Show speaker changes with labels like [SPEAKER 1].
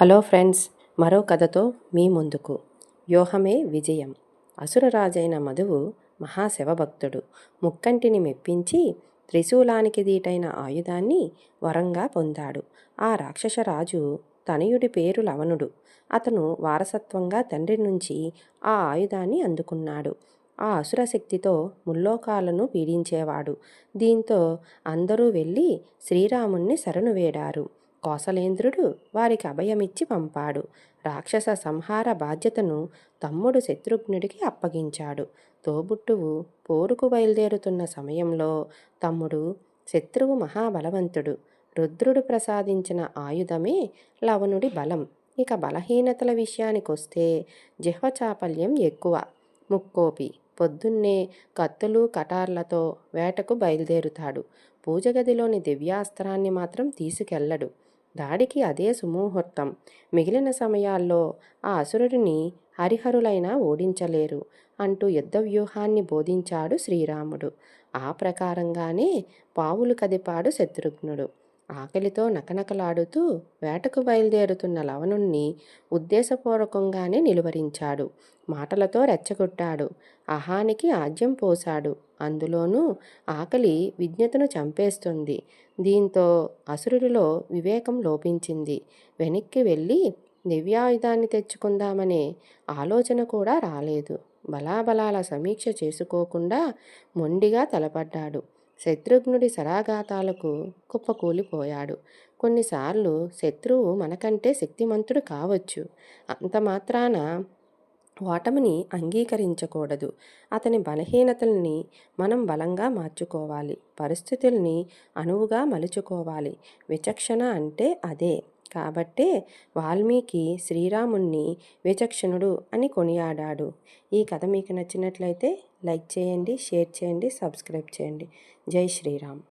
[SPEAKER 1] Hello friends మరో కథతో మీ ముందుకు. వ్యూహమే విజయం. అసురరాజైన మధువు మహాశివభక్తుడు. ముక్కంటిని మెప్పించి త్రిశూలానికి దీటైన ఆయుధాన్ని వరంగా పొందాడు. ఆ రాక్షసరాజు తనయుడి పేరు లవణుడు అతను వారసత్వంగా తండ్రి నుంచి ఆ ఆయుధాన్ని అందుకున్నాడు. ఆ అసుర శక్తితో ముల్లోకాలను పీడించేవాడు. దీంతో అందరూ వెళ్ళి శ్రీరాముణ్ణి శరణు వేడారు. కోసలేంద్రుడు వారికి అభయమిచ్చి పంపాడు. రాక్షస సంహార బాధ్యతను తమ్ముడు శత్రుఘ్నుడికి అప్పగించాడు. తోబుట్టువు పోరుకు బయలుదేరుతున్న సమయంలో తమ్ముడు శత్రువు మహాబలవంతుడు. రుద్రుడు ప్రసాదించిన ఆయుధమే లవణుడి బలం. ఇక బలహీనతల విషయానికొస్తే జిహ్వచాపల్యం ఎక్కువ. ముక్కోపి పొద్దున్నే కత్తులు కటార్లతో వేటకు బయలుదేరుతాడు. పూజగదిలోని దివ్యాస్త్రాన్ని మాత్రం తీసుకెళ్ళడు. దాడికి అదే సుముహూర్తం. మిగిలిన సమయాల్లో ఆ అసురుడిని హరిహరులైనా ఓడించలేరు అంటూ యుద్ధ వ్యూహాన్ని బోధించాడు శ్రీరాముడు. ఆ ప్రకారంగానే పావులు కదిపాడు శత్రుఘ్నుడు. ఆకలితో నకనకలాడుతూ వేటకు బయలుదేరుతున్న లవణుణ్ణి ఉద్దేశపూర్వకంగానే నిలువరించాడు. మాటలతో రెచ్చగొట్టాడు. అహానికి ఆజ్యం పోశాడు. అందులోనూ ఆకలి విజ్ఞతను చంపేస్తుంది. దీంతో అసురుడిలో వివేకం లోపించింది. వెనక్కి వెళ్ళి దివ్యాయుధాన్ని తెచ్చుకుందామనే ఆలోచన కూడా రాలేదు. బలాబలాల సమీక్ష చేసుకోకుండా మొండిగా తలపడ్డాడు. శత్రుఘ్నుడి సరాఘాతాలకు కుప్పకూలిపోయాడు. కొన్నిసార్లు శత్రువు మనకంటే శక్తిమంతుడు కావచ్చు. అంత మాత్రాన ఓటమిని అంగీకరించకూడదు. అతని బలహీనతల్ని మనం బలంగా మార్చుకోవాలి. పరిస్థితుల్ని అనువుగా మలుచుకోవాలి. విచక్షణ అంటే అదే. కాబట్టే వాల్మీకి శ్రీరాముణ్ణి విచక్షణుడు అని కొనియాడాడు. ఈ కథ మీకు నచ్చినట్లయితే లైక్ చేయండి షేర్ చేయండి సబ్స్క్రైబ్ చేయండి. జై శ్రీరామ్.